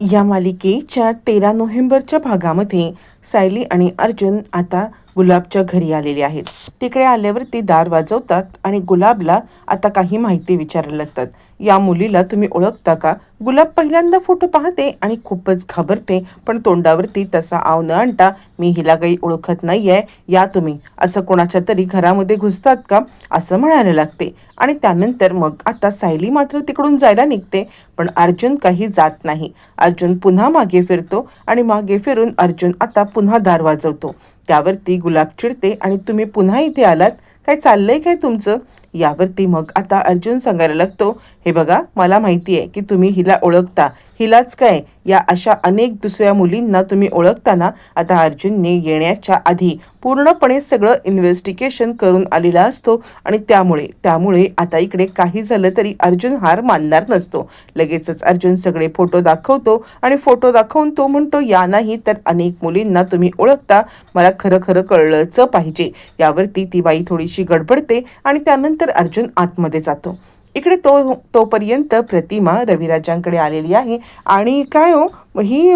या मालिकेच्या तेरा नोव्हेंबरच्या भागामध्ये सायली आणि अर्जुन आता गुलाबच्या घरी आलेले आहेत. तिकडे आल्यावरती दार वाजवतात आणि गुलाबला आता काही माहिती विचारायला लागतात. या मुलीला तुम्ही ओळखता का? गुलाब पहिल्यांदा फोटो पाहते आणि खूपच घाबरते पण तोंडावरती तसा आव न आणता मी हिला काही ओळखत नाही आहे या तुम्ही. असं कोणाच्या तरी घरामध्ये घुसतात का? असं म्हणायला लागते. आणि त्यानंतर मग आता सायली मात्र तिकडून जायला निघते पण अर्जुन काही जात नाही. अर्जुन पुन्हा मागे फिरतो आणि मागे फिरून अर्जुन आता पुन्हा दार वाजवतो. त्यावरती गुलाब चिडते आणि तुम्ही पुन्हा इथे आलात. काय चाललंय काय तुमचं? यावरती मग आता अर्जुन सांगायला लागतो हे बघा मला माहिती आहे की तुम्ही हिला ओळखता. हिलाच काय? या अशा अनेक दुसऱ्या मुलींना तुम्ही ओळखताना आता अर्जुनने येण्याच्या आधी पूर्णपणे सगळं इन्व्हेस्टिगेशन करून आलेला असतो आणि त्यामुळे त्यामुळे आता इकडे काही झालं तरी अर्जुन हार मानणार नसतो. लगेचच अर्जुन सगळे फोटो दाखवतो आणि फोटो दाखवून तो म्हणतो या नाही तर अनेक मुलींना तुम्ही ओळखता. मला खरं खरं कळलंच पाहिजे. यावरती ती बाई थोडीशी गडबडते आणि त्यानंतर अर्जुन आतमध्ये जातो. इकडे तो तोपर्यंत प्रतिमा रविराजांकडे आलेली आहे. आणि काय हो? ही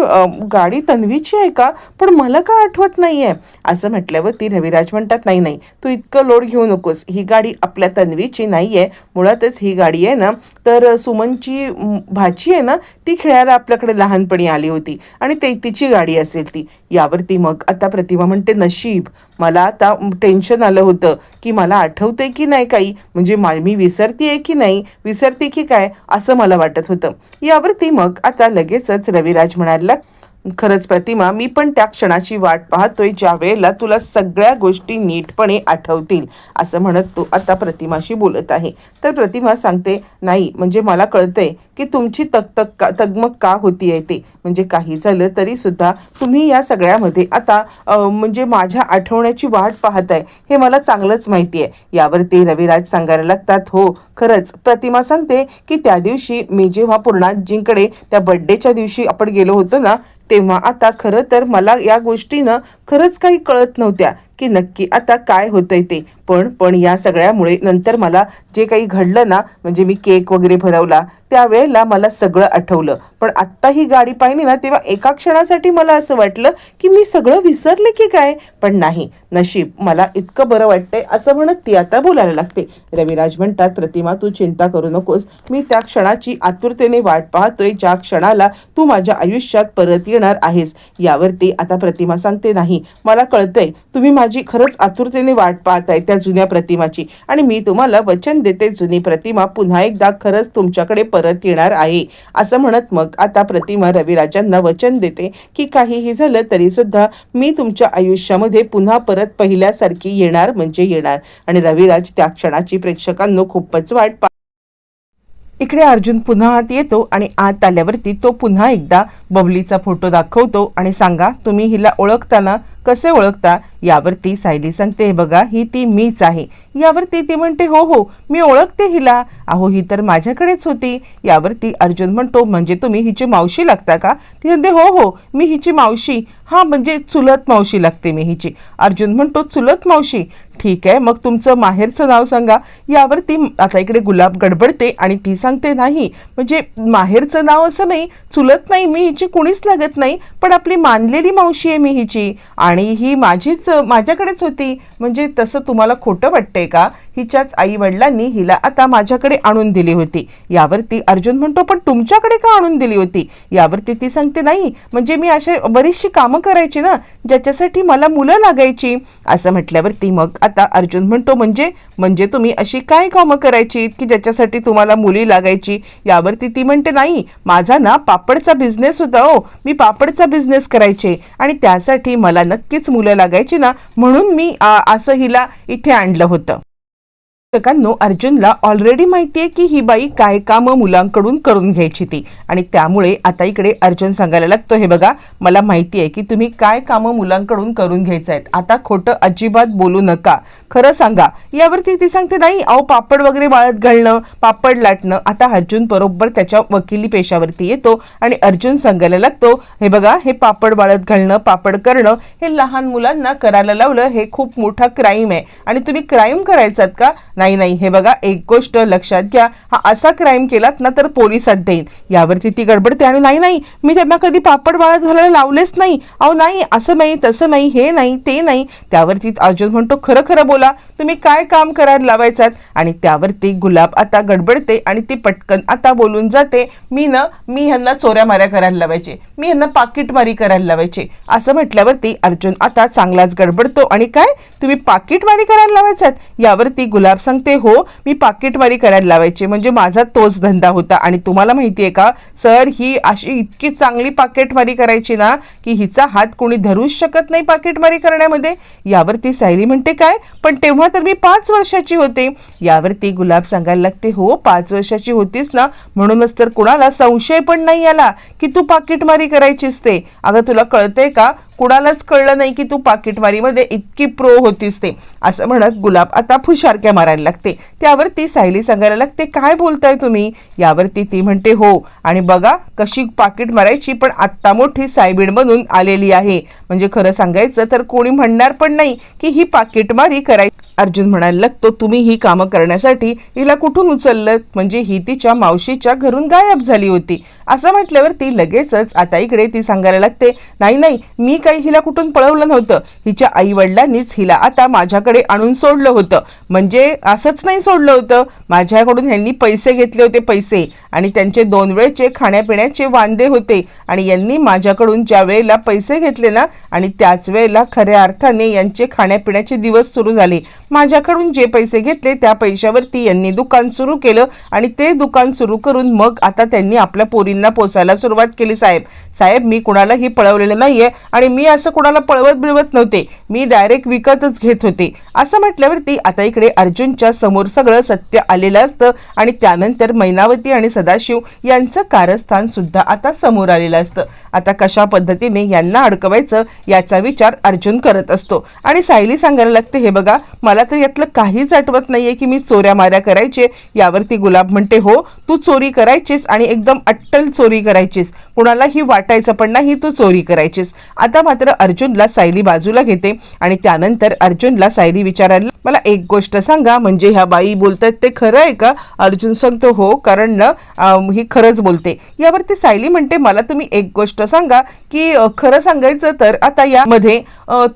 गाडी तन्वीची आहे का? पण मला का आठवत नाही आहे असं म्हटल्यावर ती रविराज म्हणतात नाही नाही तू इतकं लोड घेऊ नकोस. ही गाडी आपल्या तन्वीची नाही आहे मुळातच ही गाडी आहे ना तर सुमनची भाची आहे ना ती खेळायला आपल्याकडे लहानपणी आली होती आणि ते तिची गाडी असेल ती. यावरती मग आता प्रतिमा म्हणते नशीब मला आता टेन्शन आलं होतं की मला आठवते की नाही काही? म्हणजे मा मी विसरते आहे की नाही? विसरते की काय? असं मला वाटत होतं. यावरती मग आता लगेचच रविराज म्हणायला खरंच प्रतिमा मी पण त्या क्षणाची वाट पाहतोय ज्या वेळेला तुला सगळ्या गोष्टी नीटपणे आठवतील असं म्हणत तो आता प्रतिमाशी बोलत आहे. तर प्रतिमा सांगते नाही म्हणजे मला कळतंय की तुमची तकतक का तगमग का होती आहे ते? म्हणजे काही झालं तरीसुद्धा तुम्ही या सगळ्यामध्ये आता म्हणजे माझ्या आठवण्याची वाट पाहत आहे हे मला चांगलंच माहिती आहे. यावर ते रविराज सांगायला लागतात हो खरंच प्रतिमा सांगते की त्या दिवशी मी जेव्हा पूर्णाजींकडे त्या बड्डेच्या दिवशी आपण गेलो होतो ना तेव्हा आता खरं तर मला या गोष्टीनं खरंच काही कळत नव्हत्या की नक्की आता काय होतंय ते. पण पण या सगळ्यामुळे नंतर मला जे काही घडलं ना म्हणजे मी केक वगैरे भरवला त्यावेळेला मला सगळं आठवलं. पण आत्ता ही गाडी पाहिली ना तेव्हा एका क्षणासाठी मला असं वाटलं की मी सगळं विसरले की काय? पण नाही नशीब मला इतकं बरं वाटतंय असं म्हणत ती आता बोलायला लागते. रविराज म्हणतात प्रतिमा तू चिंता करू नकोस. मी त्या क्षणाची आतुरतेने वाट पाहतोय ज्या क्षणाला तू माझ्या आयुष्यात परत येणार आहेस. यावरती आता प्रतिमा सांगते नाही मला कळतंय तुम्ही माझी खरंच आतुरतेने वाट पाहत आहे त्या जुन्या प्रतिमाची. आणि मी तुम्हाला वचन देते जुनी प्रतिमा पुन्हा एकदा खरंच तुमच्याकडे परत येणार आहे. असं म्हणत मग आता प्रतिमा रविराजांना वचन देते की काहीही झालं तरी सुद्धा मी तुमच्या आयुष्यामध्ये पुन्हा परत पहिल्यासारखी येणार म्हणजे येणार. आणि रविराज त्या क्षणाची प्रेक्षकांनो खूपच वाट पा इकडे अर्जुन पुन्हा आत येतो आणि आत आल्यावरती तो पुन्हा एकदा बबलीचा फोटो दाखवतो आणि सांगा तुम्ही हिला ओळखताना कसे ओळखता यावरती सायली सांगते "हे बघा ही ती मीच आहे. यावरती ती म्हणते हो हो मी ओळखते हिला. अहो ही तर माझ्याकडेच होती. यावरती अर्जुन म्हणतो म्हणजे तुम्ही हिची मावशी लागता का? ती म्हणते हो हो मी हिची मावशी. हां म्हणजे चुलत मावशी लागते मी हिची. अर्जुन म्हणतो चुलत मावशी? ठीक आहे मग तुमचं माहेरचं नाव सांगा. यावरती आता इकडे गुलाब गडबडते आणि ती सांगते नाही म्हणजे माहेरचं नाव असं नाही चुलत नाही मी हिची कुणीच लागत नाही पण आपली मानलेली मावशी आहे मी हिची. आणि आणि ही माझीच माझ्याकडेच होती. म्हणजे तसं तुम्हाला खोटं वाटतंय का? हिच्याच आई वडिलांनी हिला आता माझ्याकडे आणून दिली होती. यावरती अर्जुन म्हणतो पण तुमच्याकडे का आणून दिली होती? यावरती ती सांगते नाही म्हणजे मी अशा बरीचशी कामं करायची ना ज्याच्यासाठी मला मुलं लागायची. असं म्हटल्यावरती मग आता अर्जुन म्हणतो म्हणजे म्हणजे तुम्ही अशी काय कामं करायची की ज्याच्यासाठी तुम्हाला मुली लागायची? यावरती ती म्हणते नाही माझा ना पापडचा बिझनेस होता हो. मी पापडचा बिझनेस करायचे आणि त्यासाठी मला नक्कीच मुलं लागायची ना म्हणून मी असं हिला इथे आणलं होतं. शिक्षकांनो अर्जुनला ऑलरेडी माहिती आहे की ही बाई काय कामं मुलांकडून करून घ्यायची ती. आणि त्यामुळे आता इकडे अर्जुन सांगायला लागतो हे बघा मला माहिती आहे की तुम्ही काय कामं मुलांकडून करून घ्यायचं आहेत आता खोटं अजिबात बोलू नका. खरं सांगा यावरती ती सांगते नाही अहो पापड वगैरे वाळत घालणं पापड लाटणं आता अर्जुन बरोबर त्याच्या वकिली पेशावरती येतो आणि अर्जुन सांगायला लागतो हे बघा हे पापड वाळत घालणं पापड करणं हे लहान मुलांना करायला लावलं हे खूप मोठा क्राईम आहे. आणि तुम्ही क्राईम करायचात का? नाही नाही. हे बघा एक गोष्ट लक्षात घ्या. हा असा क्राईम केलात ना तर पोलिसात देईन. यावरती ती गडबडते आणि नाही नाही. मी त्यांना कधी पापड बाळा घालायला लावलेच नाही. अहो नाही. असं नाही तसं नाही हे नाही ते नाही. त्यावरती अर्जुन म्हणतो खरं खरं बोला. तुम्ही काय काम करायला लावायचात? आणि त्यावरती गुलाब आता गडबडते आणि ती पटकन आता बोलून जाते मी ना मी ह्यांना चोऱ्या माऱ्या करायला लावायचे. मी ह्यांना पाकिटमारी करायला लावायचे. असं म्हटल्यावरती अर्जुन आता चांगलाच गडबडतो. आणि काय? तुम्ही पाकिटमारी करायला लावायचात? यावरती गुलाब सांगते हो मी पाकिटमारी करायला लावायचे. म्हणजे माझा तोच धंदा होता. आणि तुम्हाला माहिती आहे का सर ही अशी इतकी चांगली पाकिटमारी करायची ना की हिचा हात कोणी धरूच शकत नाही पाकिटमारी करण्यामध्ये. यावरती सायली म्हणते काय? पण तेव्हा तर मी पाच वर्षाची होते. यावरती गुलाब सांगायला लागते हो पाच वर्षाची होतीस ना म्हणूनच तर कुणाला संशय पण नाही आला की तू पाकिटमारी करायचीस ते. अगं तुला कळतंय का कुणालाच कळलं नाही की तू पाकिटमारीमध्ये इतकी प्रो होतीस ते. असं म्हणत गुलाब आता फुशारक्या मारायला लागते. त्यावरती सायली सांगायला लागते काय बोलताय तुम्ही? यावरती ती म्हणते हो आणि बघा कशी पाकिट मारायची पण आत्ता मोठी सायबीड बनून आलेली आहे. म्हणजे खरं सांगायचं तर कोणी म्हणणार पण नाही की ही पाकिटमारी करायची अर्जुन म्हणायला लागतो तुम्ही ही कामं करण्यासाठी हिला कुठून उचललं म्हणजे ही तिच्या मावशीच्या घरून गायब झाली होती. असं म्हटल्यावर ती लगेचच आता इकडे ती सांगायला लागते नाही नाही मी काही हिला कुठून पळवलं नव्हतं. हिच्या आई वडिलांनीच हिला आता माझ्याकडे आणून सोडलं होतं. म्हणजे असंच नाही सोडलं होतं. माझ्याकडून ह्यांनी पैसे घेतले होते पैसे आणि त्यांचे दोन वेळचे खाण्यापिण्याचे वांदे होते. आणि यांनी माझ्याकडून ज्या वेळेला पैसे घेतले ना आणि त्याच वेळेला खऱ्या अर्थाने यांचे खाण्यापिण्याचे दिवस सुरू झाले. माझ्याकडून जे पैसे घेतले त्या पैशावरती यांनी दुकान सुरू केलं आणि ते दुकान सुरू करून मग आता त्यांनी आपल्या पोरींना पोसायला सुरुवात केली साहेब. साहेब मी कुणालाही पळवलेलं नाहीये आणि मी असं कोणाला पळवत बिळवत नव्हते. मी डायरेक्ट विकतच घेत होते. असं म्हटल्यावरती आता इकडे अर्जुनच्या समोर सगळं सत्य आलेलं असतं आणि त्यानंतर मैनावती आणि सदाशिव यांचं कारस्थान सुद्धा आता समोर आलेलं असतं. आता कशा पद्धतीने यांना अडकवायचं याचा विचार अर्जुन करत असतो. आणि सायली सांगायला लागते हे बघा मला तर यातलं काहीच आठवत नाहीये की मी चोऱ्या माऱ्या करायचे. यावरती गुलाब म्हणते हो तू चोरी करायचीस आणि एकदम अट्टल चोरी करायचीस. कुणालाही वाटायचं पण नाही तू चोरी करायचीस. आता मात्र अर्जुनला सायली बाजूला घेते आणि त्यानंतर अर्जुनला सायली विचारायला मला एक गोष्ट सांगा म्हणजे ह्या बाई बोलतात ते खरं आहे का? अर्जुन सांगतो हो कारण ना ही खरंच बोलते. यावरती सायली म्हणते मला तुम्ही एक गोष्ट सांगा की खरं सांगायचं तर आता यामध्ये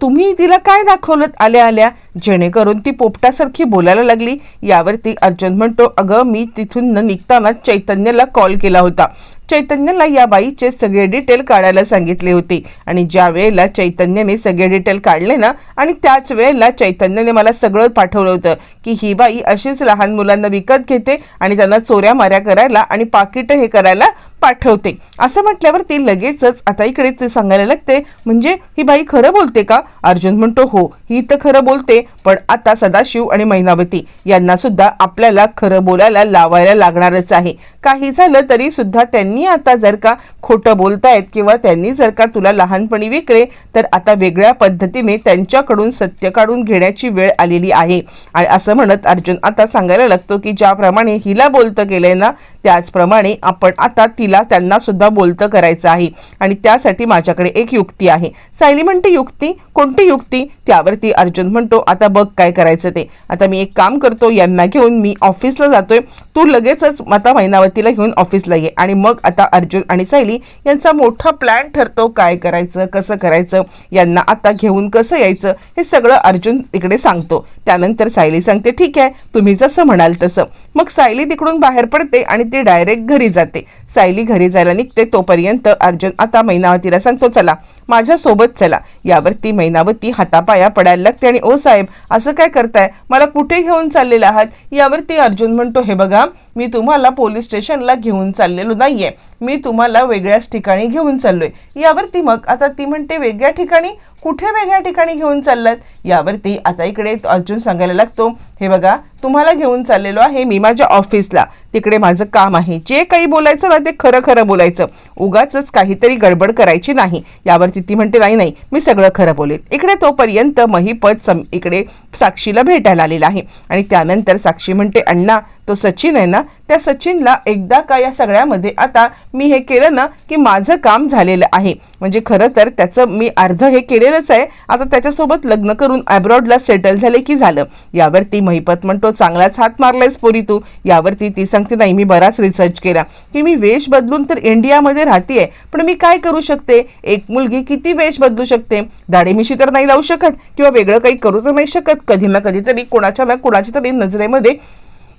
तुम्ही तिला काय दाखवलं आल्या आल्या? जेणेकरून ती पोपटासारखी बोलायला लागली. यावरती अर्जुन म्हणतो अगं मी तिथून निघताना चैतन्यला कॉल केला होता. चैतन्यला या बाईचे सगळे डिटेल काढायला सांगितले होते. आणि ज्या वेळेला चैतन्यने सगळे डिटेल काढले ना आणि त्याच वेळेला चैतन्याने मला सगळं पाठवलं होतं की ही बाई अशीच लहान मुलांना विकत घेते आणि त्यांना चोऱ्या माऱ्या करायला आणि पाकिटं हे करायला पाठवते. असं म्हटल्यावर ती लगेचच आता इकडे ते सांगायला लागते म्हणजे ही बाई खरं बोलते का? अर्जुन म्हणतो हो ही तर खरं बोलते पण आता सदाशिव आणि मैनावती यांना सुद्धा आपल्याला खरं बोलायला लावायला लागणारच आहे. काही झालं तरी सुद्धा त्यांनी आता जर का खोटं बोलतायत किंवा त्यांनी जर का तुला लहानपणी विकले तर आता वेगळ्या पद्धतीने त्यांच्याकडून सत्य काढून घेण्याची वेळ आलेली आहे. आणि असं म्हणत अर्जुन आता सांगायला लागतो की ज्याप्रमाणे हिला बोलतं केलंय ना त्याचप्रमाणे आपण आता तिला त्यांना सुद्धा बोलतं करायचं आहे. आणि त्यासाठी माझ्याकडे एक युक्ती आहे. सायली म्हणते युक्ती? कोणती युक्ती? त्यावरती अर्जुन म्हणतो आता बघ काय करायचं ते. आता मी एक काम करतो यांना घेऊन मी ऑफिसला जातोय. तू लगेचच माता मैनावतीला घेऊन ऑफिसला ये. आणि मग आता अर्जुन आणि सायली यांचा मोठा प्लॅन ठरतो काय करायचं कसं करायचं यांना आता घेऊन कसं यायचं हे सगळं अर्जुन तिकडे सांगतो. त्यानंतर सायली सांगते ठीक आहे तुम्ही जसं म्हणाल तसं. मग सायली तिकडून बाहेर पडते आणि ती डायरेक्ट घरी जाते. सायली घरी जायला निघते तोपर्यंत अर्जुन आता मैनावतीला सांगतो चला माझ्यासोबत चला. यावरती मैनावती हातापाया पडायला लागते आणि ओ साहेब असं काय करताय? मला कुठे घेऊन चाललेला आहात? यावरती अर्जुन म्हणतो हे बघा मी तुम्हाला पोलीस स्टेशनला घेऊन चाललेलो नाहीये. मी तुम्हाला वेगळ्याच ठिकाणी घेऊन चाललोय. यावरती मग आता ती म्हणते वेगळ्या ठिकाणी? कुठे वेगळ्या ठिकाणी घेऊन चाललात? यावरती आता इकडे अर्जुन सांगायला लागतो हे बघा तुम्हाला घेऊन चाललेलो आहे मी माझ्या ऑफिसला तिकडे माझं काम आहे. जे काही बोलायचं ना ते खरं खरं बोलायचं. उगाच काहीतरी गडबड करायची नाही. यावरती ती म्हणते नाही नाही मी सगळं खरं बोलेल. इकडे तोपर्यंत महिपत सम इकडे साक्षीला भेटायला आलेला आहे. आणि त्यानंतर साक्षी म्हणते अण्णा तो सचिन आहे ना त्या सचिनला एकदा का या सगळ्यामध्ये आता मी हे केलं ना की माझं काम झालेलं आहे. म्हणजे खरं तर त्याचं मी अर्ध हे केलेलंच आहे. आता त्याच्यासोबत लग्न करून अब्रॉडला सेटल झाले की झालं. यावरती महिपत म्हणतो चांगलाच हात मारलायस पोरी तू. यावरती ती सांगते नाही मी बराच रिसर्च केला. की मी वेश बदलून तर इंडियामध्ये राहतेय पण मी काय करू शकते? एक मुलगी किती वेश बदलू शकते? दाढेमिशी तर नाही लावू शकत किंवा वेगळं काही करू तर नाही शकत. कधी ना कधीतरी कोणाच्या ना कोणाच्या तरी नजरेमध्ये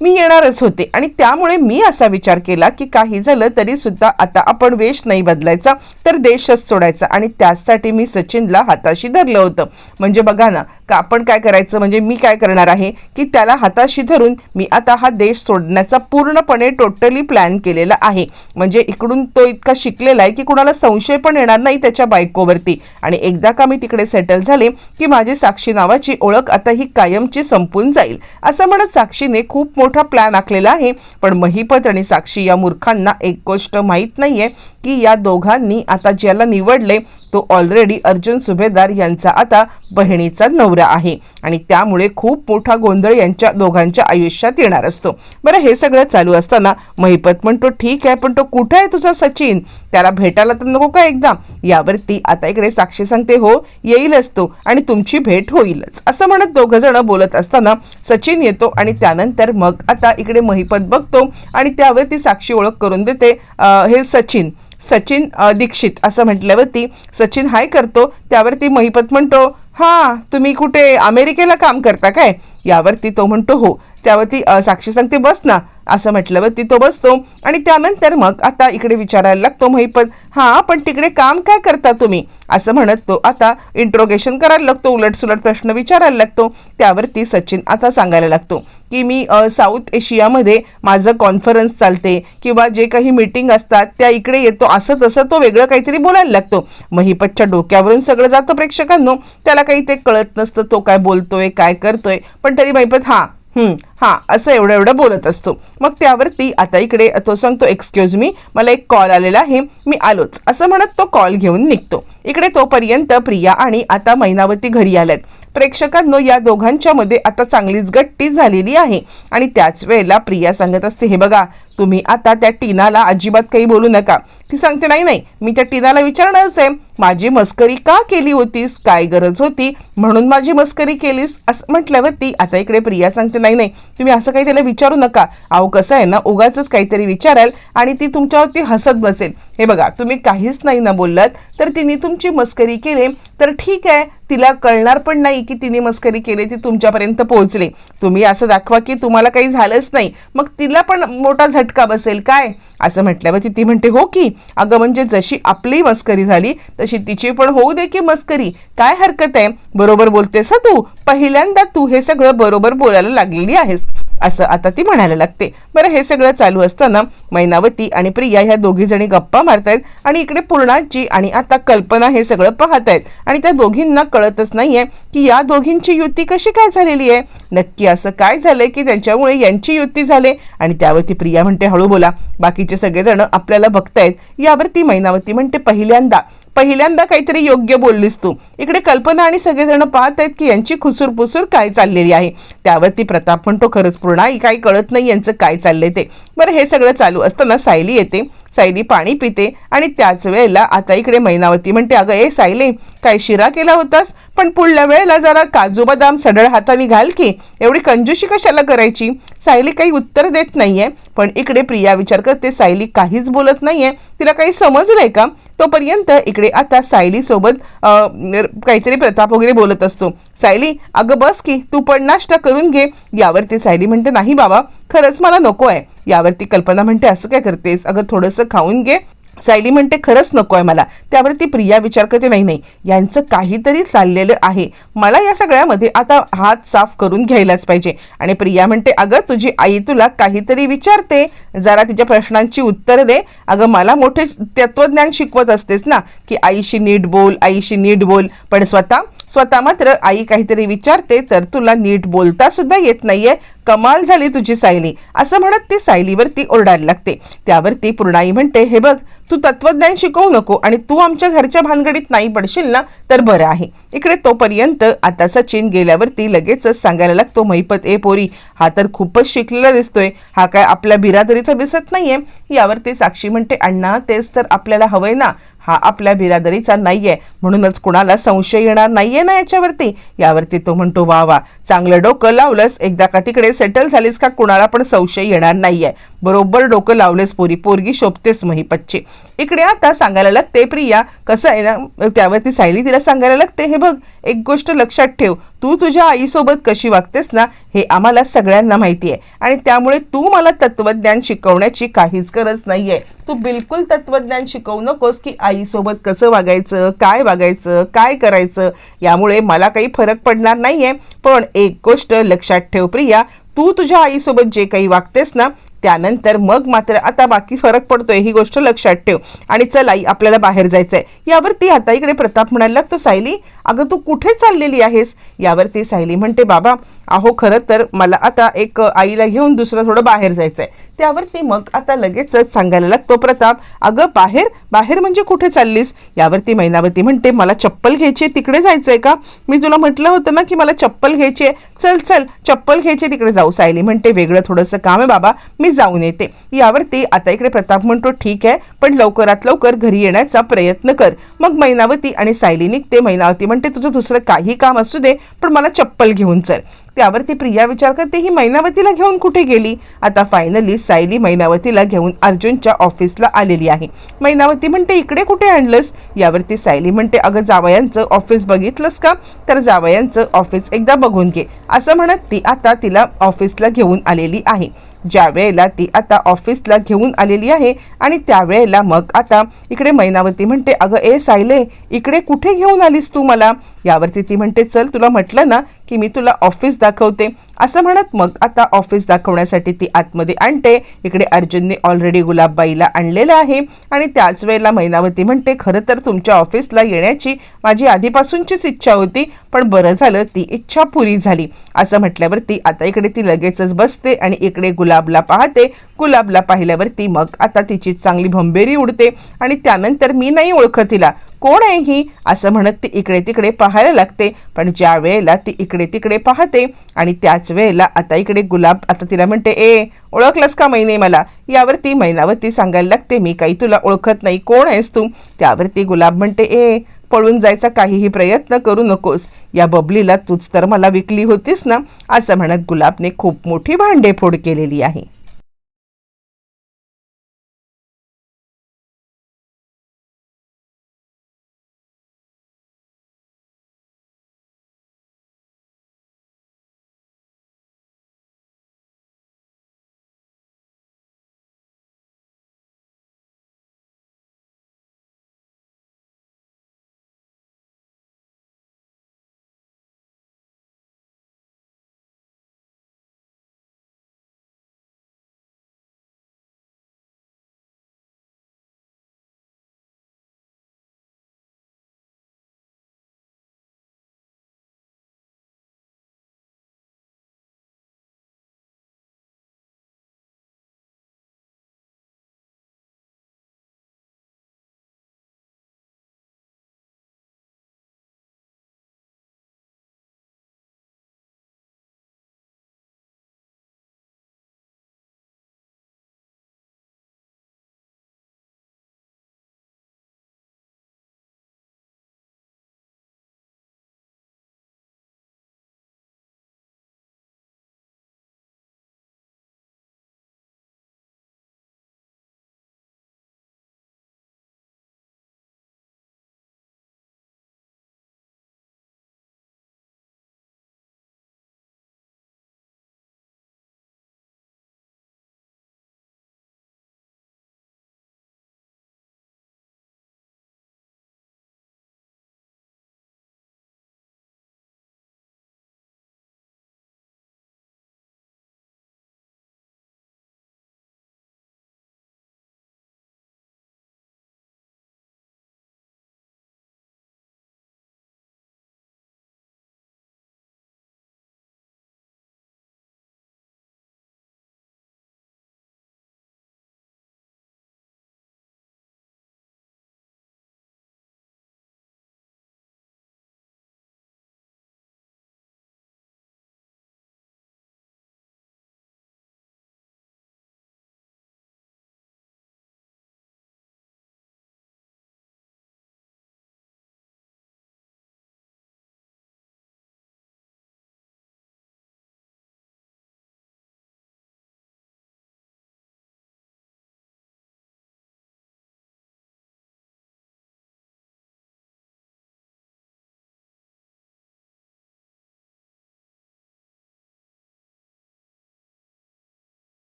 मी येणारच होते. आणि त्यामुळे मी असा विचार केला की काही झालं तरी सुद्धा आता आपण वेश नाही बदलायचा तर देशच सोडायचा. आणि त्यासाठी मी सचिनला हाताशी धरलं होतं. म्हणजे बघा ना का? आपण काय करायचं? म्हणजे मी काय करणार आहे? की त्याला हाताशी धरून मी आता हा देश सोडण्याचा पूर्णपणे टोटली प्लॅन केलेला आहे. म्हणजे इकडून तो इतका शिकलेला आहे की कुणाला संशय पण येणार नाही त्याच्या बायकोवरती. आणि एकदा का मी तिकडे सेटल झाले की माझी साक्षी नावाची ओळख आता ही कायमची संपून जाईल. असं म्हणत साक्षीने खूप मोठा प्लॅन आखलेला आहे. पण महिपत आणि साक्षी या मूर्खांना एक गोष्ट माहीत नाहीये की या दोघांनी आता ज्याला निवडले तो ऑलरेडी अर्जुन सुभेदार यांचा आता बहिणीचा नवरा आहे. आणि त्यामुळे खूप मोठा गोंधळ यांच्या दोघांच्या आयुष्यात येणार असतो. बरं हे सगळं चालू असताना महिपत म्हणतो ठीक आहे पण तो कुठे आहे तुझा सचिन? त्याला भेटायला तर नको का एकदा? यावरती आता इकडे साक्षी सांगते हो येईलच तो आणि तुमची भेट होईलच. असं म्हणत दोघं जण बोलत असताना सचिन येतो आणि त्यानंतर मग आता इकडे महिपत बघतो आणि त्यावरती साक्षी ओळख करून देते हे सचिन सचिन दीक्षित असं म्हटल्यावरती सचिन हाय करतो. त्यावरती महिपत म्हणतो हां तुम्ही कुठे अमेरिकेला काम करता काय? यावरती तो म्हणतो हो. त्यावरती साक्षी सांगते बस ना असं म्हटल्यावरती तो बसतो आणि त्यानंतर मग आता इकडे विचारायला लागतो महिपत हां पण तिकडे काम काय करता तुम्ही? असं म्हणत तो आता इंट्रोगेशन करायला लागतो. उलटसुलट प्रश्न विचारायला लागतो. त्यावरती सचिन आता सांगायला लागतो की मी साऊथ एशियामध्ये माझं कॉन्फरन्स चालते किंवा जे काही मीटिंग असतात त्या इकडे येतो. असं तसं तो वेगळं काहीतरी बोलायला लागतो. महिपतच्या डोक्यावरून सगळं जातं प्रेक्षकांनो. त्याला काही ते कळत नसतं तो काय बोलतोय काय करतोय. पण तरी महिपत हां हां असं एवढं एवढं बोलत असतो. मग त्यावरती आता इकडे तो सांगतो एक्सक्यूज मी मला एक कॉल आलेला आहे मी आलोच. असं म्हणत तो कॉल घेऊन निघतो. इकडे तोपर्यंत प्रिया आणि आता मैनावती घरी आल्यात. प्रेक्षकांनो या दोघांच्या मध्ये आता चांगलीच गट्टी झालेली आहे. आणि त्याच वेळेला प्रिया सांगत असते हे बघा तुम्ही आता त्या टीनाला अजिबात काही बोलू नका. ती सांगते नाही नाही मी त्या टीनाला विचारणारच आहे. माझी मस्करी का केली होतीस? काय गरज होती? म्हणून माझी मस्करी केलीस? असं म्हटल्यावरती आता इकडे प्रिया सांगते नाही नाही तुम्ही असं काही त्याला विचारू नका. अहो कसं आहे ना उगाच काहीतरी विचाराल आणि ती तुमच्यावरती हसत बसेल. हे बघा तुम्ही काहीच नाही ना बोललात तर तिने तुमची मस्करी केली. तर ठीक आहे तिला कळणार पण नाही की तिने मस्करी केली ती तुमच्यापर्यंत पोहोचले. तुम्ही असं दाखवा की तुम्हाला काही झालंच नाही. मग तिला पण मोठा झटका बसेल काय? असं म्हटल्यावर ती म्हणते हो की. अगं म्हणजे जशी आपली मस्करी झाली तशी तिची पण होऊ दे की मस्करी. काय हरकत आहे? बरोबर बोलतेस तू. पहिल्यांदा तू हे सगळं बरोबर बोलायला लागलेली आहेस. असं आता ती म्हणायला लागते. बरं हे सगळं चालू असताना मैनावती आणि प्रिया ह्या दोघी जणी गप्पा मारतायत आणि इकडे पूर्णाजी आणि आता कल्पना हे सगळं पाहत आहेत आणि त्या दोघींना कळतच नाहीये की या दोघींची युती कशी काय झालेली आहे. नक्की असं काय झालंय की त्यांच्यामुळे यांची युती झाले? आणि त्यावरती प्रिया म्हणते हळू बोला. बाकीचे सगळेजण आपल्याला बघतायत. यावरती मैनावती म्हणते पहिल्यांदा पहिल्यांदा काहीतरी योग्य बोललीस तू. इकडे कल्पना आणि सगळेजण पाहत आहेत की यांची खुसूरपुसूर काय चाललेली आहे. त्यावरती प्रताप म्हणतो खरंच पूर्ण काही कळत नाही यांचं काय चाललंय ते. बरं हे सगळं चालू असताना सायली येते. सायली पाणी पिते आणि त्याच वेळेला आता इकडे मैनावती म्हणते अगं ए सायली काय शिरा केला होतास? पण पुढल्या वेळेला जरा काजू बदाम सडळ हाताने घाल की. एवढी कंजूशी कशाला करायची? सायली काही उत्तर देत नाहीये. पण इकडे प्रिया विचार करते सायली काहीच बोलत नाहीये. तिला काही समजलंय का? तोपर्यंत इकडे आता सायलीसोबत काहीतरी प्रताप वगैरे बोलत असतो. सायली अगं बस की तू पण नाश्ता करून घे. यावरती सायली म्हणते नाही बाबा खरंच मला नको आहे यावरती कल्पना म्हणते असं काय करतेस? अगं थोडंसं खाऊन घे. सायली म्हणते खरंच नको आहे मला. त्यावरती प्रिया विचार करते नाही नाही यांचं काहीतरी चाललेलं आहे. मला या सगळ्यामध्ये आता हात साफ करून घ्यायलाच पाहिजे. आणि प्रिया म्हणते अगं तुझी आई तुला काहीतरी विचारते. जरा तिच्या प्रश्नांची उत्तर दे. अगं मला मोठे तत्वज्ञान शिकवत असतेस ना की आईशी नीट बोल आईशी नीट बोल. पण स्वतः स्वतः मात्र आई काहीतरी विचारते तर तुला नीट बोलता सुद्धा येत नाहीये. कमाल झाली तुझी सायली. असं म्हणत ती सायलीवरती ओरडायला लागते. त्यावरती पूर्णाई म्हणते हे बघ तू तत्वज्ञान शिकवू नको आणि तू आमच्या घरच्या भानगडीत नाही पडशील ना तर बरं आहे. इकडे तोपर्यंत आता सचिन गेल्यावरती लगेचच सांगायला लागतो महिपत ए पोरी हा तर खूपच शिकलेला दिसतोय. हा काय आपल्या बिरादरीचा दिसत नाहीये? यावरती साक्षी म्हणते अण्णा तेच तर आपल्याला हवंय ना. हा आपल्या बिरादरीचा नाहीये. म्हणूनच कुणाला संशय येणार नाहीये ना याच्यावरती? यावरती तो म्हणतो वा वा चांगलं डोकं लावलंस एकदा का तिकडे सेटल झालीस का कुणाला पण संशय येणार नाहीये. बरोबर डोकं लावलेस पोरी पोरगी शोभतेस महिपतची इकडे आता सांगायला लागते प्रिया कसं आहे ना त्यावरती सायली तिला सांगायला लागते हे बघ एक गोष्ट लक्षात ठेव तू तुझ्या आईसोबत कशी वागतेस ना हे आम्हाला सगळ्यांना माहिती आहे. आणि त्यामुळे तू मला तत्वज्ञान शिकवण्याची काहीच गरज नाहीये. तू बिलकुल तत्वज्ञान शिकवू नकोस की आईसोबत कसं वागायचं काय वागायचं काय करायचं यामुळे मला काही फरक पडणार नाहीये. पण एक गोष्ट लक्षात ठेव प्रिया तू तुझ्या आईसोबत जे काही वागतेस ना त्यानंतर मग मात्र आता बाकी फरक पडतोय ही गोष्ट लक्षात ठेव. आणि चल आई आपल्याला बाहेर जायचंय. यावरती आता इकडे प्रताप म्हणायला लागतो सायली अगं तू कुठे चाललेली आहेस? यावरती सायली म्हणते बाबा अहो खरं तर मला आता एक आईला घेऊन दुसरं थोडं बाहेर जायचंय. त्यावरती मग आता लगेचच सांगायला लागतो प्रताप. अगं बाहेर बाहेर म्हणजे कुठे चाललीस? यावरती मैनावती म्हणते मला चप्पल घ्यायची आहे, तिकडे जायचंय का? मी तुला म्हटलं होतं ना की मला चप्पल घ्यायची आहे. चल चल चप्पल घ्यायची तिकडे जाऊ सायली म्हणते. वेगळं थोडंसं काम आहे बाबा मी जाऊन येते. यावरती आता इकडे प्रताप म्हणतो ठीक आहे पण लवकरात लवकर घरी येण्याचा प्रयत्न कर. मग मैनावती आणि सायली निघते. मैनावती म्हणते तुझं दुसरं काही काम असू दे पण मला चप्पल घेऊन चल. त्यावरती प्रिया विचार करते ही मैनावतीला घेऊन कुठे गेली? आता फायनली सायली मैनावतीला घेऊन अर्जुनच्या ऑफिसला आलेली आहे. मैनावती म्हणते इकडे कुठे आणलंस? यावरती सायली म्हणते अगं जावयांचं ऑफिस बघितलंस का? तर जावयांचं ऑफिस एकदा बघून घे. असं म्हणत ती आता तिला ऑफिसला घेऊन आलेली आहे. ज्या वेळेला ती आता ऑफिसला घेऊन आलेली आहे आणि त्यावेळेला मग आता इकडे मैनावती म्हणते अगं ए सायले इकडे कुठे घेऊन आलीस तू मला? यावरती ती म्हणते चल तुला म्हटलं ना की मी तुला ऑफिस दाखवते. असं म्हणत मग आता ऑफिस दाखवण्यासाठी ती आतमध्ये आणते. इकडे अर्जुनने ऑलरेडी गुलाबबाईला आणलेलं आहे. आणि त्याच वेळेला मैनावती म्हणते खरं तर तुमच्या ऑफिसला येण्याची माझी आधीपासूनचीच इच्छा होती पण बरं झालं ती इच्छा पुरी झाली. असं म्हटल्यावरती आता इकडे ती लगेचच बसते आणि इकडे गुलाबला पाहते. गुलाबला पाहिल्यावरती मग आता तिची चांगली भंबेरी उडते आणि त्यानंतर मी नाही ओळखत तिला. कोण आहे ही? असं म्हणत ती इकडे तिकडे पाहायला लागते. पण ज्या वेळेला ती इकडे तिकडे पाहते आणि त्याच वेळेला आता इकडे गुलाब आता तिला म्हणते ए ओळखलंस का मैने मला? यावरती मैनावरती सांगायला लागते मी काही तुला ओळखत नाही. कोण आहेस तू? त्यावरती गुलाब म्हणते ए पळून जायचा काहीही प्रयत्न करू नकोस. या बबलीला तूच तर मला विकली होतीस ना? असं म्हणत गुलाबने खूप मोठी भांडेफोड केलेली आहे.